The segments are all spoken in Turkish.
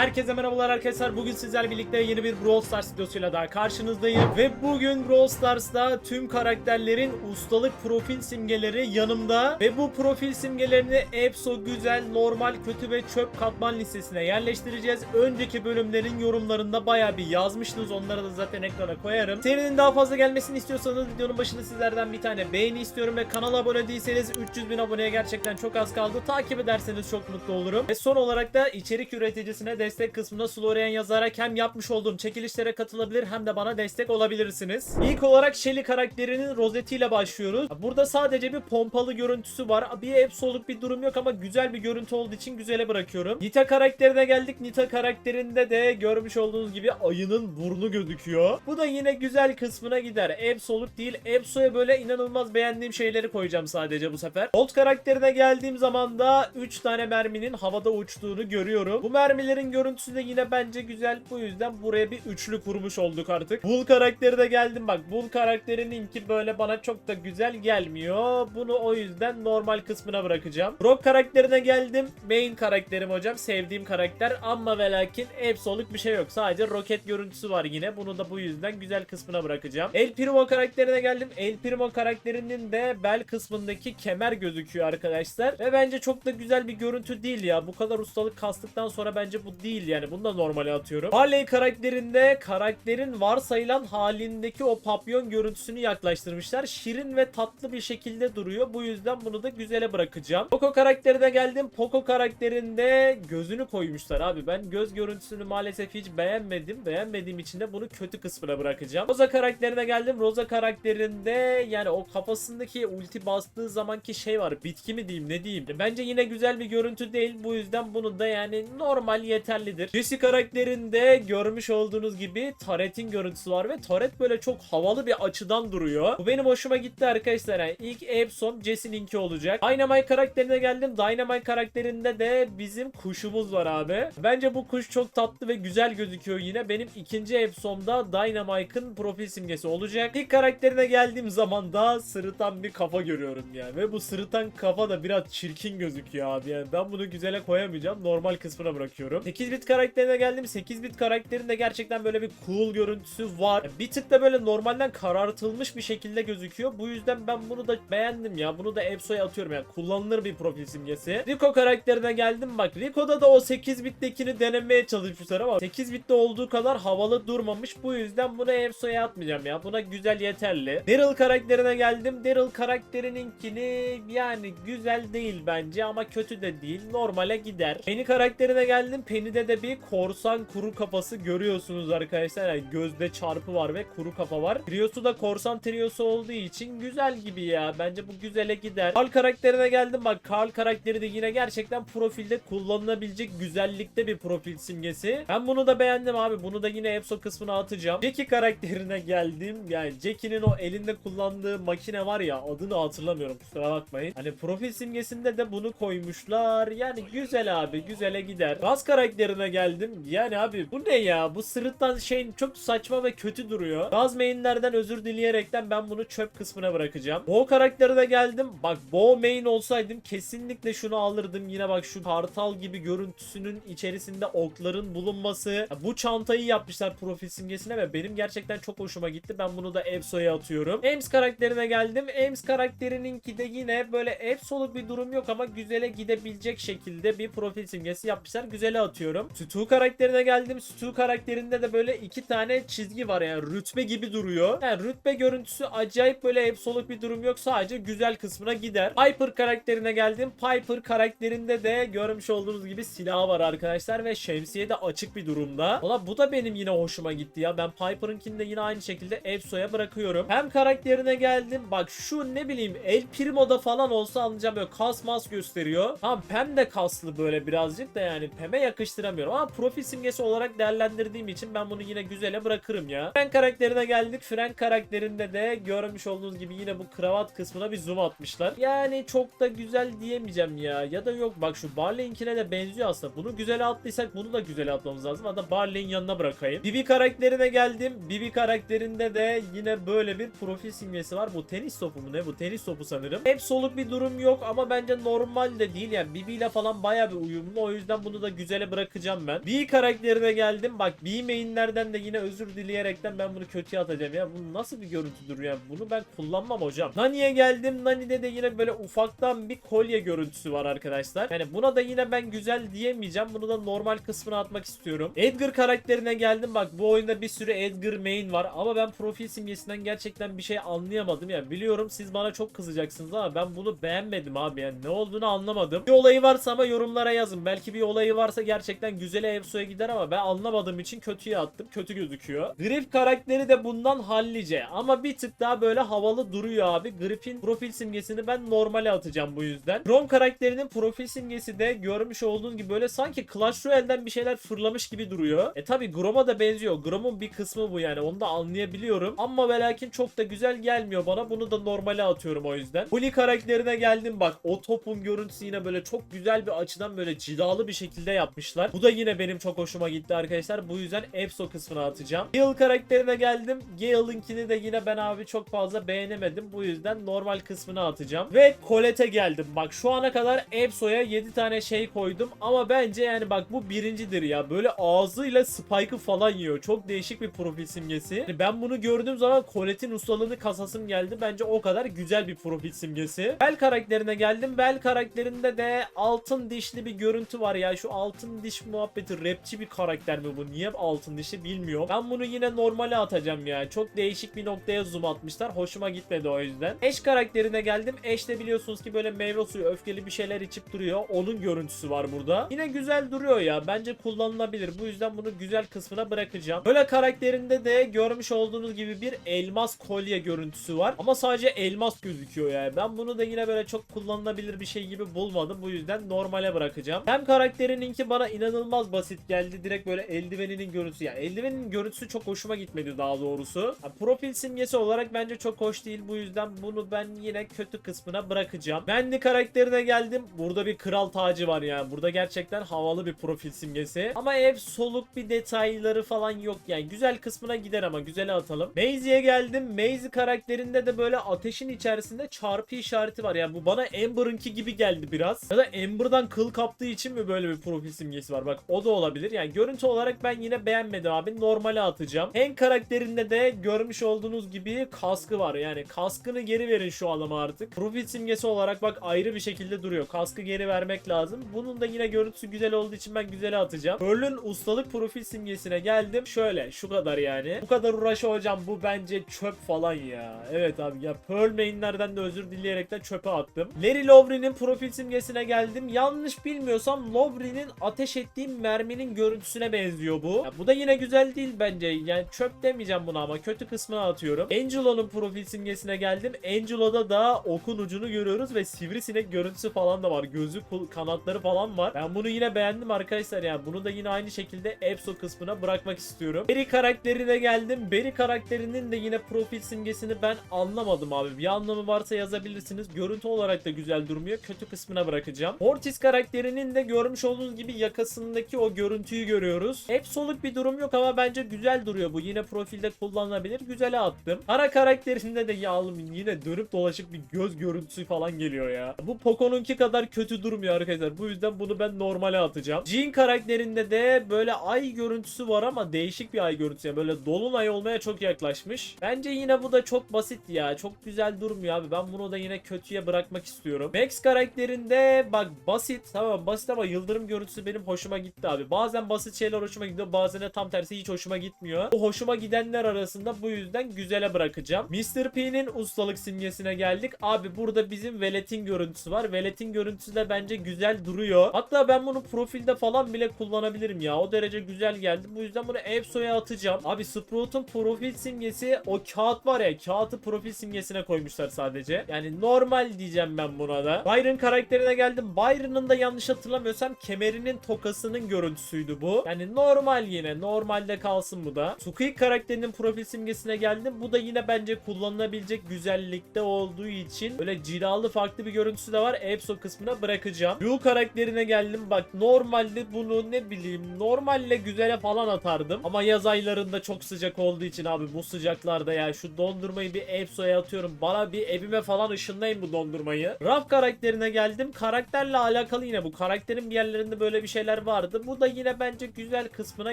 Herkese merhabalar arkadaşlar. Bugün sizlerle birlikte yeni bir Brawl Stars videosuyla daha karşınızdayım. Ve bugün Brawl Stars'ta tüm karakterlerin ustalık profil simgeleri yanımda. Ve bu profil simgelerini EPSO güzel, normal, kötü ve çöp katman listesine yerleştireceğiz. Önceki bölümlerin yorumlarında baya bir yazmıştınız. Onları da zaten ekrana koyarım. Serinin daha fazla gelmesini istiyorsanız videonun başında sizlerden bir tane beğeni istiyorum. Ve kanala abone değilseniz 300 bin aboneye gerçekten çok az kaldı. Takip ederseniz çok mutlu olurum. Ve son olarak da içerik üreticisine destek kısmında Florian yazarak hem yapmış olduğum çekilişlere katılabilir hem de bana destek olabilirsiniz. İlk olarak Shelly karakterinin rozetiyle başlıyoruz. Burada sadece bir pompalı görüntüsü var. Bir efsoluk bir durum yok ama güzel bir görüntü olduğu için güzele bırakıyorum. Nita karakterine geldik. Nita karakterinde de görmüş olduğunuz gibi ayının burnu gözüküyor. Bu da yine güzel kısmına gider. Absolut değil. Epso'ya böyle inanılmaz beğendiğim şeyleri koyacağım sadece bu sefer. Bolt karakterine geldiğim zaman da 3 tane merminin havada uçtuğunu görüyorum. Bu mermilerin görüntüsü de yine bence güzel. Bu yüzden buraya bir üçlü kurmuş olduk artık. Bull karakterine geldim bak. Bull karakterininki böyle bana çok da güzel gelmiyor. Bunu o yüzden normal kısmına bırakacağım. Brock karakterine geldim. Main karakterim hocam. Sevdiğim karakter ama ve lakin Absolut bir şey yok. Sadece roket görüntüsü var yine. Bunu da bu yüzden güzel kısmına bırakacağım. El Primo karakterine geldim. El Primo karakterinin de bel kısmındaki kemer gözüküyor arkadaşlar. Ve bence çok da güzel bir görüntü değil ya. Bu kadar ustalık kastıktan sonra bence bu değil yani. Bunu da normale atıyorum. Harley karakterinde karakterin varsayılan halindeki o papyon görüntüsünü yaklaştırmışlar. Şirin ve tatlı bir şekilde duruyor. Bu yüzden bunu da güzele bırakacağım. Poco karakterine geldim. Poco karakterinde gözünü koymuşlar abi. Ben göz görüntüsünü maalesef hiç beğenmedim. Beğenmediğim için de bunu kötü kısmına bırakacağım. Rosa karakterine geldim. Rosa karakterinde yani o kafasındaki ulti bastığı zamanki şey var. Bitki mi diyeyim ne diyeyim. Bence yine güzel bir görüntü değil. Bu yüzden bunu da yani normal yeterlidir. Jesse karakterinde görmüş olduğunuz gibi Taret'in görüntüsü var ve Taret böyle çok havalı bir açıdan duruyor. Bu benim hoşuma gitti arkadaşlar. Yani ilk Epsom Jesse'ninki olacak. Dynamite karakterine geldim. Dynamite karakterinde de bizim kuşumuz var abi. Bence bu kuş çok tatlı ve güzel gözüküyor yine. Benim ikinci Epsom'da Dynamite'ın profil simgesi olacak. İlk karakterine geldiğim zaman da sırıtan bir kafa görüyorum yani. Ve bu sırıtan kafa da biraz çirkin gözüküyor abi. Yani ben bunu güzele koyamayacağım. Normal kısmına bırakıyorum. 8 bit karakterine geldim. 8 bit karakterinde gerçekten böyle bir cool görüntüsü var. Bir tık da böyle normalden karartılmış bir şekilde gözüküyor. Bu yüzden ben bunu da beğendim ya. Bunu da Epso'ya atıyorum yani. Kullanılır bir profil simgesi. Rico karakterine geldim bak. Rico'da da o 8 bittekini denemeye çalışmışlar ama 8 bitte olduğu kadar havalı durmamış. Bu yüzden bunu Epso'ya atmayacağım ya. Buna güzel yeterli. Daryl karakterine geldim. Daryl karakterininkini yani güzel değil bence ama kötü de değil. Normale gider. Penny karakterine geldim. Penny'de de bir korsan kuru kafası görüyorsunuz arkadaşlar. Yani gözde çarpı var ve kuru kafa var. Triosu da korsan triosu olduğu için güzel gibi ya. Bence bu güzele gider. Carl karakterine geldim. Bak Carl karakteri de yine gerçekten profilde kullanılabilecek güzellikte bir profil simgesi. Ben bunu da beğendim abi. Bunu da yine Epso kısmına atacağım. Jackie karakterine geldim. Yani Jackie'nin o elinde kullandığı makine var ya adını hatırlamıyorum kusura bakmayın. Hani profil simgesinde de bunu koymuşlar. Yani güzel abi güzele gider. Gaz karakterine geldim. Yani abi bu ne ya? Bu sırıttan şeyin çok saçma ve kötü duruyor. Gaz mainlerden özür dileyerekten ben bunu çöp kısmına bırakacağım. Bo karakterine geldim. Bak Bo main olsaydım kesinlikle şunu alırdım. Yine bak şu kartal gibi görüntüsünün içerisinde okların bulunması. Ya Bu çantayı yapmışlar profil simgesine ve benim gerçekten çok hoşuma gitti. Ben bunu da Epso'ya atıyorum. Ems karakterine geldim. Ems karakterininki de yine böyle Epsoluk bir durum yok ama güzele gidebilecek şekilde bir profil simgesi yapmışlar. Güzele atıyorum. Stu karakterine geldim. Stu karakterinde de böyle iki tane çizgi var yani rütbe gibi duruyor. Yani rütbe görüntüsü acayip böyle Epsoluk bir durum yok. Sadece güzel kısmına gider. Piper karakterine geldim. Piper karakterinde de görmüş olduğunuz gibi silahı var arkadaşlar ve şemsiye de açık bir durumda. Valla bu da benim yine hoşuma gitti ya. Ben Piper'ınkini de yine aynı şekilde Epso'ya bırakıyorum. Hem karakterine geldim. Bak şu ne bileyim El Primo'da falan olsa anlayacağım böyle kas mas gösteriyor. Tamam Pem de kaslı böyle birazcık da yani Pem'e yakıştıramıyorum. Ama profil simgesi olarak değerlendirdiğim için ben bunu yine güzele bırakırım ya. Frank karakterine geldik. Frank karakterinde de görmüş olduğunuz gibi yine bu kravat kısmına bir zoom atmışlar. Yani çok da güzel diyemeyeceğim ya. Ya da yok bak şu Barley'inkine de benziyor aslında. Bunu güzel attıysak bunu da güzel atmamız lazım. Hatta Barley'in yanına bırakayım. Bibi karakterine geldim. Bibi karakterinde de yine böyle bir profil simgesi var. Bu tenis topu mu ne? Bu tenis topu sanırım. Hep soluk bir durum yok ama bence normal de değil. Yani Bibi ile falan baya bir uyumlu. O yüzden bunu da güzele bırakıyorum. Bırakacağım ben. B karakterine geldim. Bak B mainlerden de yine özür dileyerekten ben bunu kötüye atacağım ya. Bu nasıl bir görüntüdür ya? Bunu ben kullanmam hocam. Nani'ye geldim. Nani'de de yine böyle ufaktan bir kolye görüntüsü var arkadaşlar. Yani buna da yine ben güzel diyemeyeceğim. Bunu da normal kısmına atmak istiyorum. Edgar karakterine geldim. Bak bu oyunda bir sürü Edgar main var ama ben profil simgesinden gerçekten bir şey anlayamadım ya. Biliyorum siz bana çok kızacaksınız ama ben bunu beğenmedim abi yani ne olduğunu anlamadım. Bir olayı varsa ama yorumlara yazın. Belki bir olayı varsa gerçekten güzele Evso'ya gider ama ben anlamadığım için kötüye attım. Kötü gözüküyor. Grif karakteri de bundan hallice ama bir tık daha böyle havalı duruyor abi. Grif'in profil simgesini ben normale atacağım bu yüzden. Grom karakterinin profil simgesi de görmüş olduğun gibi böyle sanki Clash Royale'den bir şeyler fırlamış gibi duruyor. E tabi Grom'a da benziyor. Grom'un bir kısmı bu yani onu da anlayabiliyorum. Ama ve lakin çok da güzel gelmiyor bana. Bunu da normale atıyorum o yüzden. Bully karakterine geldim bak. O topun görüntüsü yine böyle çok güzel bir açıdan böyle cilalı bir şekilde yapmışlar. Bu da yine benim çok hoşuma gitti arkadaşlar. Bu yüzden EFSO kısmına atacağım. Gale karakterine geldim. Gale'ınkini de yine ben abi çok fazla beğenemedim. Bu yüzden normal kısmına atacağım. Ve Colette'e geldim. Bak şu ana kadar EFSO'ya 7 tane şey koydum. Ama bence yani bak bu birincidir ya. Böyle ağzıyla spike'ı falan yiyor. Çok değişik bir profil simgesi. Yani ben bunu gördüğüm zaman Colette'in ustalığını kasasım geldi. Bence o kadar güzel bir profil simgesi. Bel karakterine geldim. Bel karakterinde de altın dişli bir görüntü var ya. Şu altın diş muhabbeti rapçi bir karakter mi bu? Niye altın dişi bilmiyorum. Ben bunu yine normale atacağım ya. Çok değişik bir noktaya zoom atmışlar. Hoşuma gitmedi o yüzden. Eş karakterine geldim. Eş de biliyorsunuz ki böyle meyve suyu öfkeli bir şeyler içip duruyor. Onun görüntüsü var burada. Yine güzel duruyor ya. Bence kullanılabilir. Bu yüzden bunu güzel kısmına bırakacağım. Böyle karakterinde de görmüş olduğunuz gibi bir elmas kolye görüntüsü var. Ama sadece elmas gözüküyor yani. Ben bunu da yine böyle çok kullanılabilir bir şey gibi bulmadım. Bu yüzden normale bırakacağım. Hem karakterininki bana inanılmaz basit geldi. Direkt böyle eldiveninin görüntüsü. Yani eldivenin görüntüsü çok hoşuma gitmedi daha doğrusu. Ha, profil simgesi olarak bence çok hoş değil. Bu yüzden bunu ben yine kötü kısmına bırakacağım. Mandy karakterine geldim. Burada bir kral tacı var yani. Burada gerçekten havalı bir profil simgesi. Ama ev soluk bir detayları falan yok yani. Güzel kısmına gider ama güzele atalım. Maisie geldim. Maisie karakterinde de böyle ateşin içerisinde çarpı işareti var. Yani bu bana Amber'ınki gibi geldi biraz. Ya da Amber'dan kıl kaptığı için mi böyle bir profil simgesi var? Bak o da olabilir. Yani görüntü olarak ben yine beğenmedim abi. Normale atacağım. Hank karakterinde de görmüş olduğunuz gibi kaskı var. Yani kaskını geri verin şu adama artık. Profil simgesi olarak bak ayrı bir şekilde duruyor. Kaskı geri vermek lazım. Bunun da yine görüntüsü güzel olduğu için ben güzele atacağım. Pearl'ün ustalık profil simgesine geldim. Şöyle şu kadar yani. Bu kadar uğraşı hocam bu bence çöp falan ya. Evet abi ya Pearl mainlerden de özür dileyerekten çöpe attım. Larry Lowry'nin profil simgesine geldim. Yanlış bilmiyorsam Lowry'nin ateş ettiği merminin görüntüsüne benziyor bu. Ya bu da yine güzel değil bence. Yani çöp demeyeceğim buna ama kötü kısmına atıyorum. Angelo'nun profil simgesine geldim. Angelo'da da okun ucunu görüyoruz ve sivrisinek görüntüsü falan da var. Gözü, kanatları falan var. Ben bunu yine beğendim arkadaşlar yani. Bunu da yine aynı şekilde EPSO kısmına bırakmak istiyorum. Berry karakterine geldim. Berry karakterinin de yine profil simgesini ben anlamadım abi. Bir anlamı varsa yazabilirsiniz. Görüntü olarak da güzel durmuyor. Kötü kısmına bırakacağım. Mortis karakterinin de görmüş olduğunuz gibi yakasındaki o görüntüyü görüyoruz. EPSO'luk bir durum yok ama bence güzel duruyor bu. Yine profilde kullanılabilir. Güzele attım. Hara karakterinde de yağlım yine dönüp dolaşık bir göz görüntüsü falan geliyor ya. Bu Poco'nunki kadar kötü durmuyor arkadaşlar. Bu yüzden bunu ben normale atacağım. Jean karakterinde de böyle ay görüntüsü var ama değişik bir ay görüntüsü. Yani böyle dolunay olmaya çok yaklaşmış. Bence yine bu da çok basit ya. Çok güzel durmuyor abi. Ben bunu da yine kötüye bırakmak istiyorum. Max karakterinde bak basit. Tamam basit ama yıldırım görüntüsü benim hoşuma gitti abi. Bazen basit şeyler hoşuma gidiyor. Bazen de tam tersi hiç hoşuma gitmiyor. Bu hoşuma gidenler arasında bu yüzden güzele bırakacağım. Mr. P'nin ustalık simgesine geldik. Abi burada bizim Velet'in görüntüsü var. Velet'in görüntüsü de bence güzel duruyor. Hatta ben bunu profilde falan bile kullanabilirim ya. O derece güzel geldi. Bu yüzden bunu EPSO'ya atacağım. Abi Sprout'un profil simgesi o kağıt var ya. Kağıtı profil simgesine koymuşlar sadece. Yani normal diyeceğim ben buna da. Byron karakterine geldim. Byron'ın da yanlış hatırlamıyorsam kemerinin tokasının görüntüsüydü bu. Yani normal yine. Normalde kalsın bu da. Squeak karakterinin profil simgesine geldim. Bu da yine bence kullanılabilecek güzellikte olduğu için böyle cilalı farklı bir görüntüsü de var. EPSO kısmına bırakacağım. Yu karakterine geldim. Bak normalde bunu ne bileyim normalle güzele falan atardım. Ama yaz aylarında çok sıcak olduğu için abi bu sıcaklarda ya şu dondurmayı bir EPSO'ya atıyorum. Bana bir evime falan ışınlayın bu dondurmayı. Raf karakterine geldim. Karakterle alakalı yine bu. Karakterin bir yerlerinde böyle bir şeyler vardı. Bu da yine bence güzel kısmına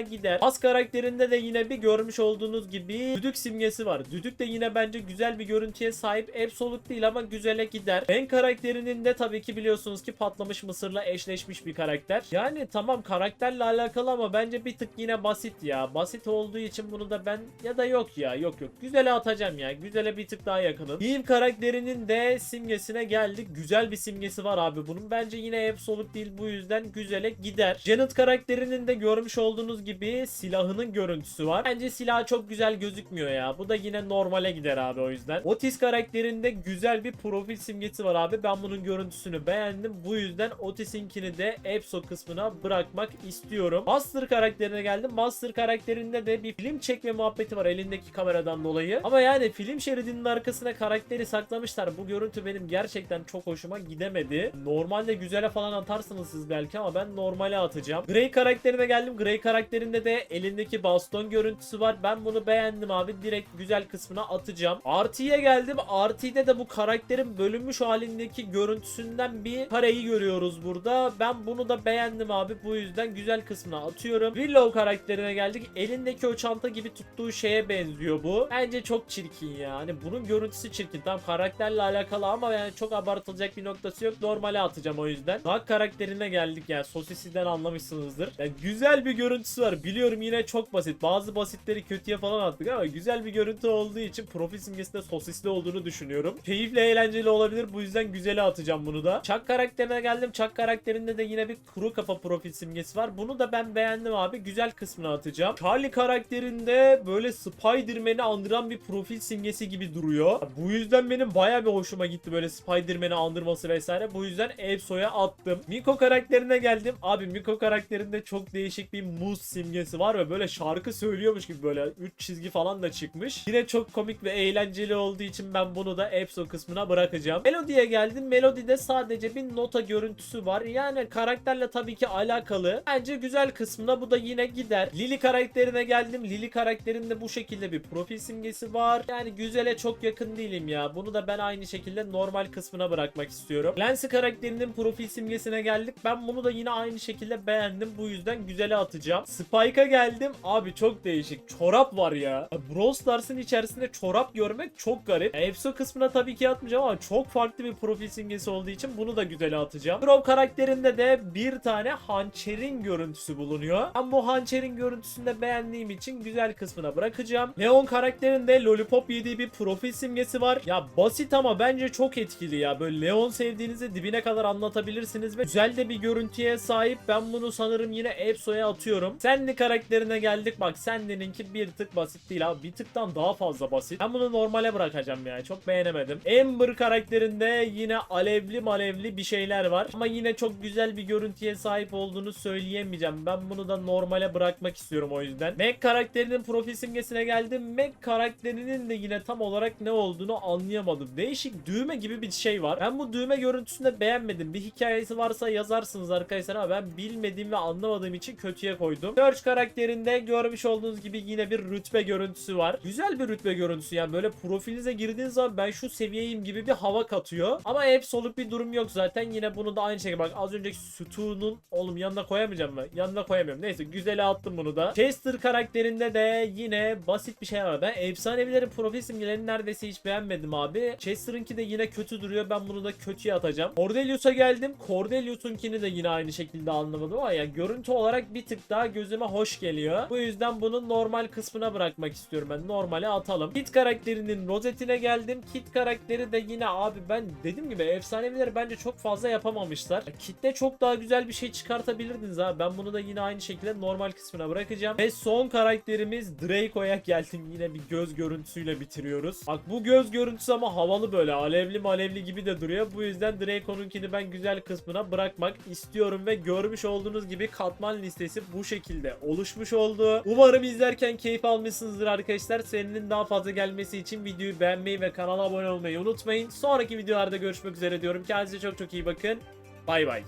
gider. As karakterinde de yine bir görmüş olduğunuz gibi düdük simgesi var. Düdük de yine bence güzel bir görüntüye sahip. Absolut değil ama güzele gider. Ben karakterinin de tabii ki biliyorsunuz ki patlamış mısırla eşleşmiş bir karakter. Yani tamam karakterle alakalı ama bence bir tık yine basit ya. Basit olduğu için bunu da ben ya da yok ya yok yok. Güzele atacağım ya. Güzele bir tık daha yakınım. Eve karakterinin de simgesine geldik. Güzel bir simgesi var abi bunun. Bence yine absolut değil bu yüzden güzele gider. Janet karakterinin de görmüş olduğunuz gibi silahının görüntüsü var. Bence silahı çok güzel gözükmüyor ya. Bu da yine normale gider abi o yüzden. Otis karakterinde güzel bir profil simgesi var abi. Ben bunun görüntüsünü beğendim. Bu yüzden Otis'inkini de Epso kısmına bırakmak istiyorum. Master karakterine geldim. Master karakterinde de bir film çekme muhabbeti var elindeki kameradan dolayı. Ama yani film şeridinin arkasına karakteri saklamışlar. Bu görüntü benim gerçekten çok hoşuma gidemedi. Normalde güzele falan atarsınız siz belki ama ben normale atacağım. Grey karakterine geldim. Grey karakterinde de elindeki baston görüntüsü var. Ben bunu beğendim abi. Direkt güzel kısmına atacağım. RT'ye geldim. RT'de de bu karakterin bölünmüş halindeki görüntüsünden bir kareyi görüyoruz burada. Ben bunu da beğendim abi. Bu yüzden güzel kısmına atıyorum. Willow karakterine geldik. Elindeki o çanta gibi tuttuğu şeye benziyor bu. Bence çok çirkin ya. Hani bunun görüntüsü çirkin. Tam karakterle alakalı ama yani çok abartılacak bir noktası yok. Normale atacağım o yüzden. Dark karakterine geldik yani. Sosisiden anlamışsınızdır. Yani güzel bir görüntüsü var. Biliyorum yine çok basit. Bazı basitleri kötüye falan attık ama güzel bir görüntü olduğu için profil simgesinde sosisli olduğunu düşünüyorum. Keyifli eğlenceli olabilir. Bu yüzden güzele atacağım bunu da. Chuck karakterine geldim. Chuck karakterinde de yine bir kuru kafa profil simgesi var. Bunu da ben beğendim abi. Güzel kısmına atacağım. Charlie karakterinde böyle Spider-Man'i andıran bir profil simgesi gibi duruyor. Bu yüzden benim baya bir hoşuma gitti böyle Spider-Man'i andırması vesaire. Bu yüzden Epso'ya attım. Miko karakterine geldim. Abi Miko karakterinde çok değişik bir muz simgesi var ve böyle şarkı söylüyormuş gibi böyle 3 çizgi falan da çıkmış. Yine çok komik ve eğlenceli olduğu için ben bunu da Epso kısmına bırakacağım. Melody'ye geldim. Melody'de sadece bir nota görüntüsü var. Yani karakterle tabii ki alakalı. Bence güzel kısmına bu da yine gider. Lily karakterine geldim. Lily karakterinde bu şekilde bir profil simgesi var. Yani güzele çok yakın değilim ya. Bunu da ben aynı şekilde normal kısmına bırakmak istiyorum. Lancy karakterinin profil simgesine geldik. Ben bunu da yine aynı şekilde beğendim. Bu yüzden güzele atacağım. Spike'a geldim. Abi çok değişik. Çorap var ya. Brawl Stars'ın içerisinde çorap görmek çok garip. EFSO kısmına tabii ki atmayacağım ama çok farklı bir profil simgesi olduğu için bunu da güzele atacağım. Grove karakterinde de bir tane hançerin görüntüsü bulunuyor. Ben bu hançerin görüntüsünü de beğendiğim için güzel kısmına bırakacağım. Leon karakterinde lollipop yediği bir profil simgesi var. Ya basit ama bence çok etkili ya. Böyle Leon sevdiğinizi dibine kadar anlatabilirsiniz ve güzel de bir görüntüye sahip. Ben bunu sanırım yine Epso'ya atıyorum. Sandy karakterine geldik. Bak Sandy'ninki bir tık basit değil abi. Bir tıktan daha fazla basit. Ben bunu normale bırakacağım ya. Çok beğenemedim. Amber karakterinde yine alevli malevli bir şeyler var. Ama yine çok güzel bir görüntüye sahip olduğunu söyleyemeyeceğim. Ben bunu da normale bırakmak istiyorum o yüzden. Meg karakterinin profil simgesine geldim. Meg karakterinin de yine tam olarak ne olduğunu anlayamadım. Değişik düğme gibi bir şey var. Ben bu düğme görüntüsünü de beğenmedim. Bir hikayesi varsa yazarsınız arkadaşlar ama ben bilmediğim ve anlamadığım için kötüye koydum. Search karakterinde görmüş olduğunuz gibi yine bir rütbe görüntüsü var. Güzel bir rütbe görüntüsü yani böyle profilinize girdiğiniz zaman ben şu seviyeyim gibi bir hava katıyor. Ama hep soluk bir durum yok zaten. Yine bunu da aynı şekilde bak az önceki sütunun oğlum yanına koyamayacağım mı? Yanına koyamıyorum. Neyse güzele attım bunu da. Chester karakterinde de yine basit bir şey var. Ben efsanevilerin profil simgelerini neredeyse hiç beğenmedim abi. Chester'ınki de yine kötü duruyor. Ben bunu da kötüye atacağım. Cordelius'a geldim. Cordelius'unkini de yine aynı şekilde anlamadım ama ya görüntü olarak bir tık daha gözüme hoş geliyor. Bu yüzden bunu normal kısmına bırakmak istiyorum ben. Normale atalım. Kit karakterinin rozetine geldim. Kit karakteri de yine abi ben dediğim gibi efsanevileri bence çok fazla yapamamışlar. Kitle çok daha güzel bir şey çıkartabilirdiniz abi. Ben bunu da yine aynı şekilde normal kısmına bırakacağım. Ve son karakterimiz Draco'ya geldim. Yine bir göz görüntüsüyle bitiriyoruz. Bak bu göz görüntüsü ama havalı böyle. Alevli malevli gibi de duruyor. Bu yüzden Draco'nunkini ben güzel kısmına bırakmak istiyorum ve görmüş olduğunuz gibi katman listesi bu şekilde oluşmuş oldu. Umarım izlerken keyif almışsınızdır arkadaşlar. Serinin daha fazla gelmesi için videoyu beğenmeyi ve kanala abone olmayı unutmayın. Sonraki videolarda görüşmek üzere diyorum. Kendinize çok çok iyi bakın. Bay bay.